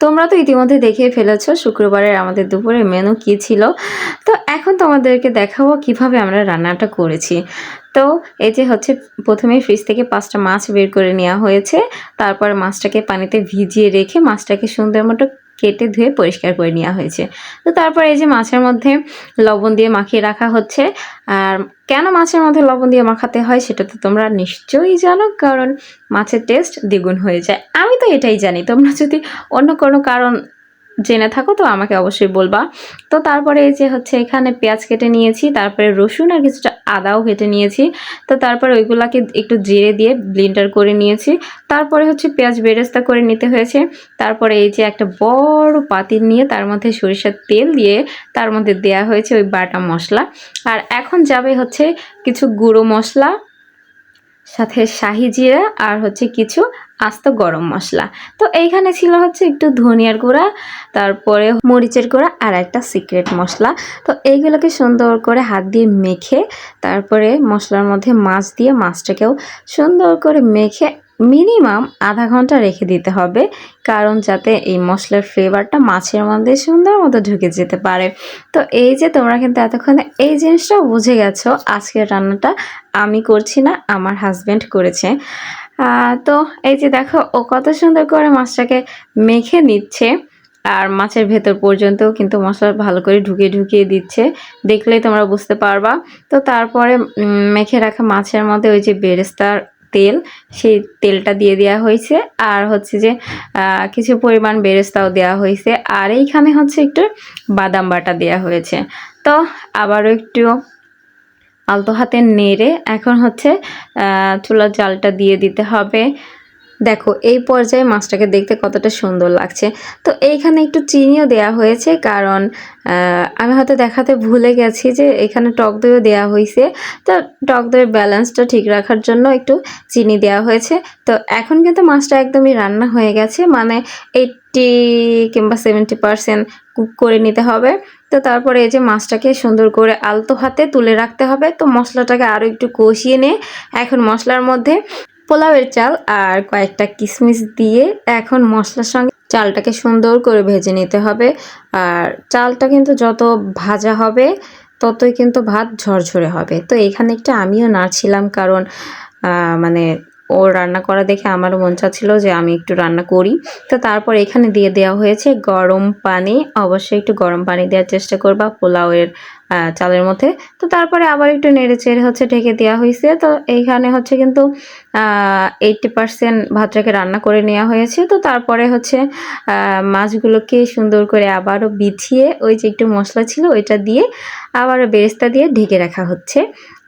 তোমরা তো ইতিমধ্যে দেখে ফেলেছ শুক্রবারের আমাদের দুপুরে মেনু কী ছিল। তো এখন তোমাদেরকে দেখাবো কীভাবে আমরা রান্নাটা করেছি। তো এই যে হচ্ছে প্রথমে ফ্রিজ থেকে পাঁচটা মাছ বের করে নেওয়া হয়েছে। তারপর মাছটাকে পানিতে ভিজিয়ে রেখে মাছটাকে সুন্দর মতো কেটে ধুয়ে পরিষ্কার করে নেওয়া হয়েছে। তো তারপর এই যে মাছের মধ্যে লবণ দিয়ে মাখিয়ে রাখা হচ্ছে। আর কেন মাছের মধ্যে লবণ দিয়ে মাখাতে হয় সেটা তো তোমরা নিশ্চয়ই জানো, কারণ মাছের টেস্ট দ্বিগুণ হয়ে যায়। আমি তো এটাই জানি। তোমরা যদি অন্য কোনো কারণ জেনে থাকো, তো আমাকে অবশ্যই বলবা। তো তারপরে এই যে হচ্ছে এখানে পেঁয়াজ কেটে নিয়েছি, তারপরে রসুন আর কিছুটা আদাও কেটে নিয়েছি। তো তারপরে ওইগুলাকে একটু জিরে দিয়ে ব্লিন্ডার করে নিয়েছি। তারপরে হচ্ছে পেঁয়াজ বেরেস্তা করে নিতে হয়েছে। তারপরে এই যে একটা বড় পাতিল নিয়ে তার মধ্যে সরিষার তেল দিয়ে তার মধ্যে দেয়া হয়েছে ওই বাটা মশলা। আর এখন যাবে হচ্ছে কিছু গুঁড়ো মশলা সাথে শাহি জিরা আর হচ্ছে কিছু আস্ত গরম মশলা। তো এইখানে ছিল হচ্ছে একটু ধনিয়ার গুঁড়া, তারপরে মরিচের গুঁড়া আর একটা সিক্রেট মশলা। তো এইগুলোকে সুন্দর করে হাত দিয়ে মেখে, তারপরে মশলার মধ্যে মাছ দিয়ে মাছটাকেও সুন্দর করে মেখে মিনিমাম আধা ঘণ্টা রেখে দিতে হবে, কারণ যাতে এই মশলার ফ্লেভারটা মাছের মধ্যে সুন্দর মতো ঢুকে যেতে পারে। তো এই যে তোমরা কিন্তু এতক্ষণে এই জিনিসটা বুঝে গেছো, আজকের রান্নাটা আমি করছি না, আমার হাজব্যান্ড করেছে। তো এই যে দেখো, ও কত সুন্দর করে মাছটাকে মেখে নিচ্ছে, আর মাছের ভেতর পর্যন্তও কিন্তু মশলা ভালো করে ঢুকিয়ে ঢুকিয়ে দিচ্ছে, দেখলেই তোমরা বুঝতে পারবা। তো তারপরে মেখে রাখা মাছের মধ্যে ওই যে বেরেস্তার তেল, সেই তেলটা দিয়ে দেওয়া হয়েছে। আর হচ্ছে যে কিছু পরিমাণ বেরেস্তাও দেওয়া হয়েছে। আর এইখানে হচ্ছে একটু বাদাম বাটা দেওয়া হয়েছে। তো আবারও একটু আলতো হাতে নেড়ে এখন হচ্ছে চুলার জালটা দিয়ে দিতে হবে। দেখো, এই পর্যায়ে মাছটাকে দেখতে কতটা সুন্দর লাগছে। তো এইখানে একটু চিনিও দেয়া হয়েছে, কারণ আমি হয়তো দেখাতে ভুলে গেছি যে এখানে টক দইও দেওয়া হয়েছে তো টক দইয়ের ব্যালেন্সটা ঠিক রাখার জন্য একটু চিনি দেওয়া হয়েছে। তো এখন কিন্তু মাছটা একদমই রান্না হয়ে গেছে মানে এইটটি কিংবা সেভেন্টি পারসেন্ট কুক করে নিতে হবে। তো তারপরে এই যে মাছটাকে সুন্দর করে আলতো হাতে তুলে রাখতে হবে। তো মশলাটাকে আরও একটু কষিয়ে নিয়ে এখন মশলার মধ্যে পোলাওয়ের চাল আর কয়েকটা কিশমিশ দিয়ে এখন মশলার সঙ্গে চালটাকে সুন্দর করে ভেজে নিতে হবে। আর চালটা কিন্তু যত ভাজা হবে, ততই কিন্তু ভাত ঝরঝরে হবে। তো এখানে একটা আমিও নাড়ছিলাম কারণ মানে ও রান্না করা দেখে আমারও মন চাচ্ছিল যে আমি একটু রান্না করি। তো তারপর এখানে দিয়ে দেওয়া হয়েছে গরম পানি। অবশ্যই একটু গরম পানি দেওয়ার চেষ্টা করবা পোলাওয়ের চালের মধ্যে। তো তারপরে আবার একটু নেড়ে চেড়ে হচ্ছে ঢেকে দেওয়া হয়েছে। তো এইখানে হচ্ছে কিন্তু এইটটি পারসেন্ট ভাতটাকে রান্না করে নেওয়া হয়েছে। তো তারপরে হচ্ছে মাছগুলোকে সুন্দর করে আবারও বিছিয়ে ওই যে একটু মশলা ছিল ওইটা দিয়ে আবারও বেরেস্তা দিয়ে ঢেকে রাখা হচ্ছে।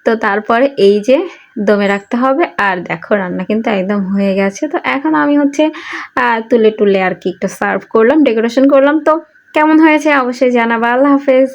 তো তারপরে এই যে দমে রাখতে হবে। আর দেখো, রান্না কিন্তু একদম হয়ে গেছে। তো এখন আমি হচ্ছে তুলে টুলে আর কি একটু সার্ভ করলাম ডেকোরেশন করলাম। তো কেমন হয়েছে অবশ্যই জানাবা। আল্লাহ হাফেজ।